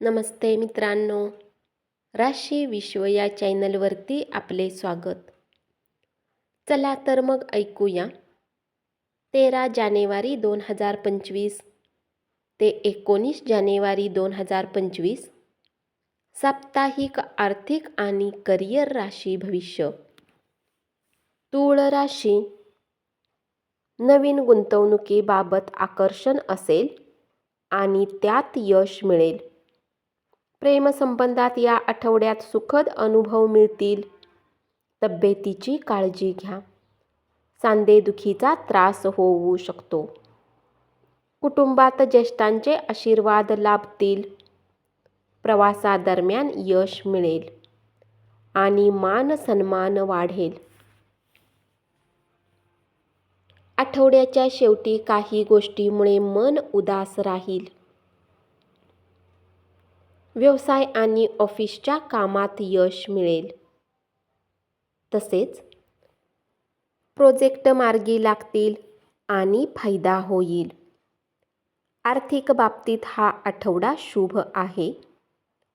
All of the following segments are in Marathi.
नमस्ते मित्रांनो. राशी विश्व या चॅनलवरती आपले स्वागत. चला तर मग ऐकूया. तेरा जानेवारी दोन हजार पंचवीस. ते एकोणीस जानेवारी दोन हजार पंचवीस. साप्ताहिक आर्थिक आणि करिअर राशी भविष्य. तूळ राशी. नवीन गुंतवणुकीबाबत आकर्षण असेल आणि त्यात यश मिळेल. प्रेमसंबंधात या आठवड्यात सुखद अनुभव मिळतील. तब्येतीची काळजी घ्या. सांदेदुखीचा त्रास होऊ शकतो. कुटुंबात ज्येष्ठांचे आशीर्वाद लाभतील. प्रवासादरम्यान यश मिळेल. आणि मान सन्मान वाढेल. आठवड्याच्या शेवटी काही गोष्टीमुळे मन उदास राहील. व्यवसाय आणि ऑफिसच्या कामात यश मिळेल. तसेच प्रोजेक्ट मार्गी लागतील आणि फायदा होईल. आर्थिक बाबतीत हा आठवडा शुभ आहे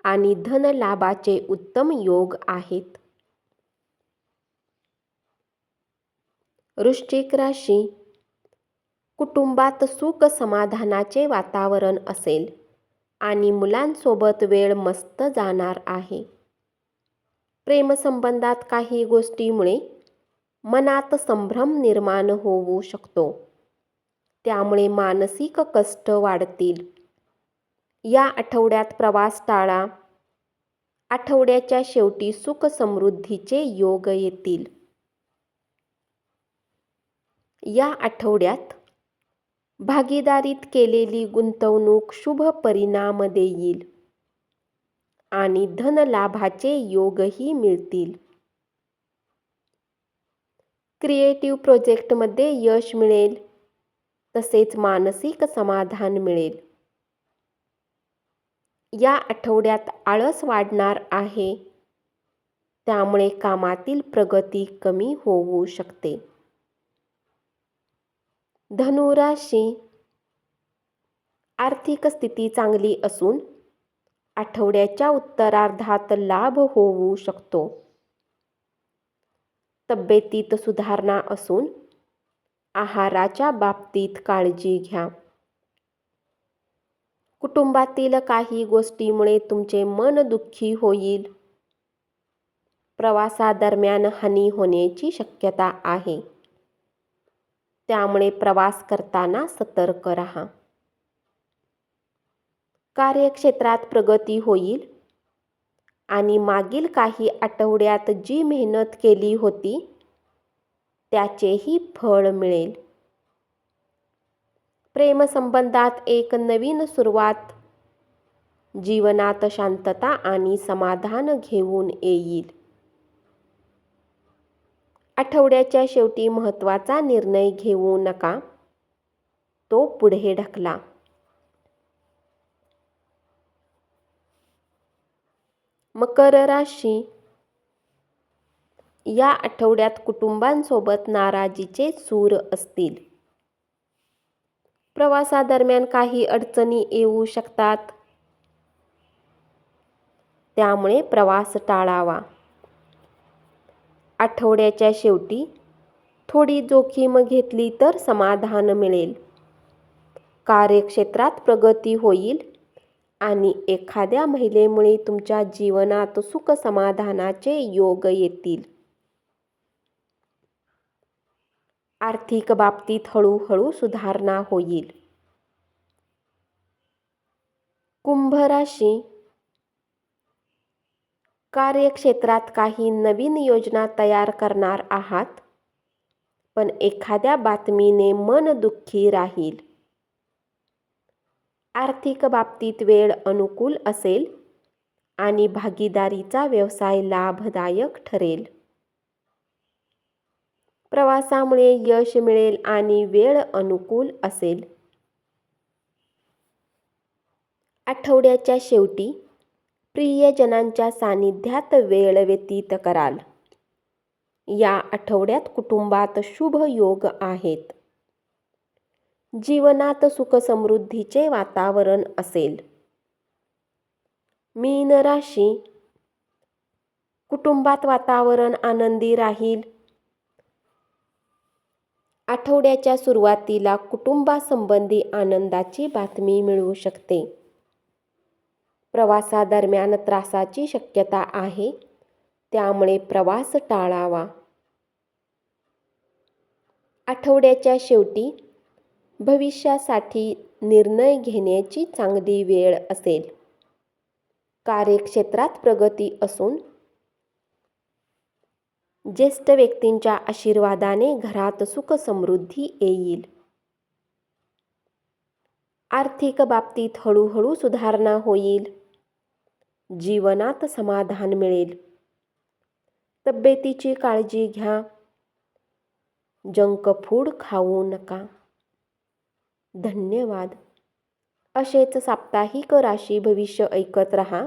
आणि धनलाभाचे उत्तम योग आहेत. वृश्चिक राशी कुटुंबात सुख समाधानाचे वातावरण असेल. आणि मुलांसोबत वेळ मस्त जाणार आहे. प्रेमसंबंधात काही गोष्टीमुळे मनात संभ्रम निर्माण होऊ शकतो. त्यामुळे मानसिक कष्ट वाढतील. या आठवड्यात प्रवास टाळा. आठवड्याच्या शेवटी सुख समृद्धीचे योग येतील. या आठवड्यात भागीदारीत केलेली गुंतवणूक शुभ परिणाम देईल आणि धनलाभाचे योगही मिळतील. क्रिएटिव्ह प्रोजेक्टमध्ये यश मिळेल तसेच मानसिक समाधान मिळेल. या आठवड्यात आळस वाढणार आहे त्यामुळे कामातील प्रगती कमी होऊ शकते. धनुराशी आर्थिक स्थिती चांगली असून आठवड्याच्या उत्तरार्धात लाभ होऊ शकतो. तब्येतीत सुधारणा असून आहाराच्या बाबतीत काळजी घ्या. कुटुंबातील काही गोष्टीमुळे तुमचे मन दुःखी होईल. प्रवासादरम्यान हानी होण्याची शक्यता आहे. त्यामुळे प्रवास करताना सतर्क राहा. कार्यक्षेत्रात प्रगती होईल. आणि मागील काही आठवड्यात जी मेहनत केली होती त्याचेही फळ मिळेल. प्रेमसंबंधात एक नवीन सुरुवात. जीवनात शांतता आणि समाधान घेऊन येईल. आठवड्याच्या शेवटी महत्त्वाचा निर्णय घेऊ नका. तो पुढे ढकला. मकर राशी. या आठवड्यात कुटुंबांसोबत नाराजीचे सूर असतील. प्रवासादरम्यान काही अडचणी येऊ शकतात. त्यामुळे प्रवास टाळावा. आठवड्याच्या शेवटी थोडी जोखीम घेतली तर समाधान मिळेल. कार्यक्षेत्रात प्रगती होईल आणि एखाद्या महिलेमुळे तुमच्या जीवनात सुख समाधानाचे योग येतील. आर्थिक बाबतीत हळूहळू सुधारणा होईल. कुंभ राशी कार्यक्षेत्रात काही नवीन योजना तयार करणार आहात? पण एखाद्या बातमीने मन दुःखी राहील. आर्थिक बाबतीत वेळ अनुकूल असेल आणि भागीदारीचा व्यवसाय लाभदायक ठरेल. प्रवासामुळे यश मिळेल आणि वेळ अनुकूल असेल. आठवड्याच्या शेवटी प्रियजनांच्या सानिध्यात वेळ व्यतीत कराल. या आठवड्यात कुटुंबात शुभ योग आहेत. जीवनात सुखसमृद्धीचे वातावरण असेल. मीन राशी. कुटुंबात वातावरण आनंदी राहील. आठवड्याच्या सुरुवातीला कुटुंबासंबंधी आनंदाची बातमी मिळू शकते. प्रवासादरम्यान त्रासाची शक्यता आहे. त्यामुळे प्रवास टाळावा. आठवड्याच्या शेवटी भविष्यासाठी निर्णय घेण्याची चांगली वेळ असेल. कार्यक्षेत्रात प्रगती असून ज्येष्ठ व्यक्तींच्या आशीर्वादाने घरात सुख समृद्धी येईल. आर्थिक बाबतीत हळूहळू सुधारणा होईल. जीवनात समाधान मिळेल. तब्येतीची काळजी घ्या. जंक फूड खाऊ नका. धन्यवाद. असेच साप्ताहिक राशी भविष्य ऐकत रहा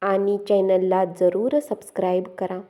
आणि चॅनलला जरूर सबस्क्राईब करा.